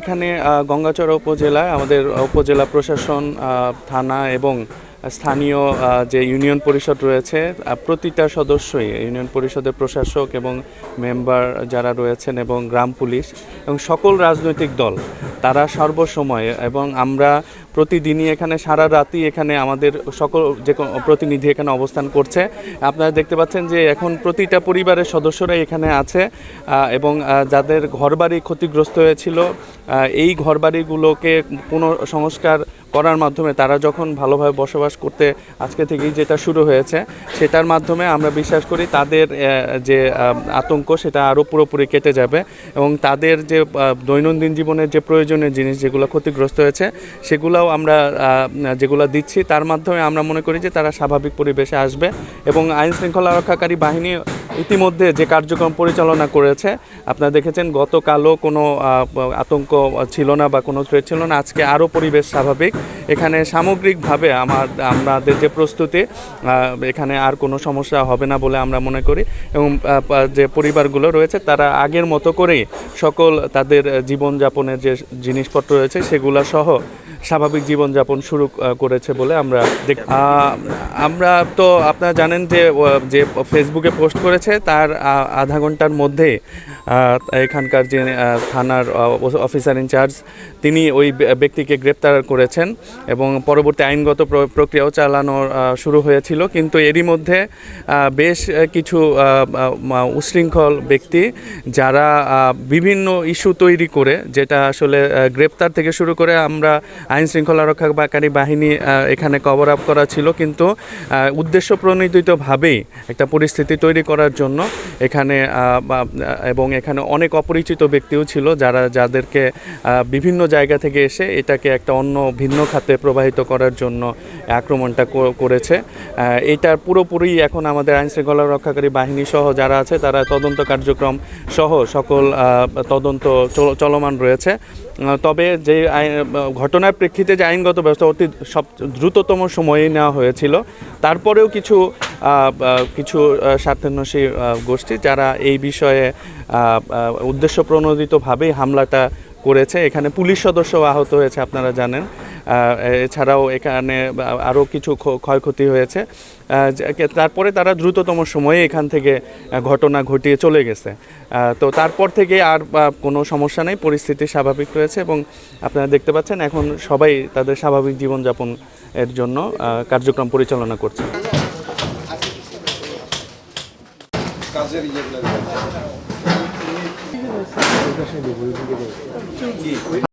এখানে গঙ্গাচড়া উপজেলায় আমাদের উপজেলা প্রশাসন থানা এবং স্থানীয় যে ইউনিয়ন পরিষদ রয়েছে প্রতিটা সদস্যই ইউনিয়ন পরিষদের প্রশাসক এবং মেম্বার যারা রয়েছেন এবং গ্রাম পুলিশ এবং সকল রাজনৈতিক দল, তারা সর্বসময় এবং আমরা প্রতিদিনই এখানে, সারা রাতই এখানে আমাদের সকল যে প্রতিনিধি এখানে অবস্থান করছে। আপনারা দেখতে পাচ্ছেন যে এখন প্রতিটা পরিবারের সদস্যরাই এখানে আছে এবং যাদের ঘরবাড়ি ক্ষতিগ্রস্ত হয়েছিল এই ঘরবাড়িগুলোকে পুনঃ, সংস্কার করার মাধ্যমে তারা যখন ভালোভাবে বসবাস করতে আজকে থেকেই যেটা শুরু হয়েছে, সেটার মাধ্যমে আমরা বিশ্বাস করি তাদের যে আতঙ্ক সেটা আরও পুরোপুরি কেটে যাবে এবং তাদের যে দৈনন্দিন জীবনের যে প্রয়োজনীয় জিনিস যেগুলো ক্ষতিগ্রস্ত হয়েছে, সেগুলোও আমরা যেগুলো দিচ্ছি, তার মাধ্যমে আমরা মনে করি যে তারা স্বাভাবিক পরিবেশে আসবে এবং আইন শৃঙ্খলা রক্ষাকারী বাহিনী ইতিমধ্যে যে কার্যক্রম পরিচালনা করেছে, আপনারা দেখেছেন গতকালও কোনো আতঙ্ক ছিল না বা কোনো থ্রেট ছিল না। আজকে আরও পরিবেশ স্বাভাবিক। এখানে সামগ্রিকভাবে আমার, আমাদের যে প্রস্তুতি এখানে আর কোনো সমস্যা হবে না বলে আমরা মনে করি। এবং যে পরিবারগুলো রয়েছে, তারা আগের মতো করেই সকল তাদের জীবনযাপনের যে জিনিসপত্র রয়েছে, সেগুলো সহ স্বাভাবিক জীবনযাপন শুরু করেছে বলে আমরা দেখ আমরা তো আপনারা জানেন যে যে ফেসবুকে পোস্ট করেছে, তার আধা ঘণ্টার মধ্যে এখানকার যে থানার অফিসার ইনচার্জ তিনি ওই ব্যক্তিকে গ্রেপ্তার করেছেন এবং পরবর্তী আইনগত প্রক্রিয়াও চালানো শুরু হয়েছিল। কিন্তু এরই মধ্যে বেশ কিছু উশৃঙ্খল ব্যক্তি যারা বিভিন্ন ইস্যু তৈরি করে, যেটা আসলে গ্রেপ্তার থেকে শুরু করে আমরা আইন শৃঙ্খলা রক্ষাকারী বাহিনী এখানে কভার আপ করা ছিল। কিন্তু উদ্দেশ্য প্রণোদিতভাবেই একটা পরিস্থিতি তৈরি করার জন্য এখানে এবং এখানে অনেক অপরিচিত ব্যক্তিও ছিল যারা, যাদেরকে বিভিন্ন জায়গা থেকে এসে এটাকে একটা অন্য ভিন্ন খাতে প্রবাহিত করার জন্য আক্রমণটা করেছে। এটার পুরোপুরি এখন আমাদের আইন শৃঙ্খলা রক্ষাকারী বাহিনী সহ যারা আছে, তারা তদন্ত কার্যক্রম সহ সকল তদন্ত চল- চলমান রয়েছে। তবে যে ঘটনার প্রেক্ষিতে যে আইনগত ব্যবস্থা অতি সব দ্রুততম সময়ে নেওয়া হয়েছিল। তারপরেও কিছু কিছু স্বার্থান্বেষী গোষ্ঠী যারা এই বিষয়ে উদ্দেশ্য প্রণোদিতভাবেই হামলাটা করেছে। এখানে পুলিশ সদস্য আহত হয়েছে, আপনারা জানেন। এছাড়াও এখানে আরও কিছু ক্ষয়ক্ষতি হয়েছে। তারপরে তারা দ্রুততম সময়ে এখান থেকে ঘটনা ঘটিয়ে চলে গেছে। তো তারপর থেকে আর কোনো সমস্যা নেই, পরিস্থিতি স্বাভাবিক রয়েছে এবং আপনারা দেখতে পাচ্ছেন এখন সবাই তাদের স্বাভাবিক জীবনযাপন এর জন্য কার্যক্রম পরিচালনা করছে। কাজের ইয়েগুলো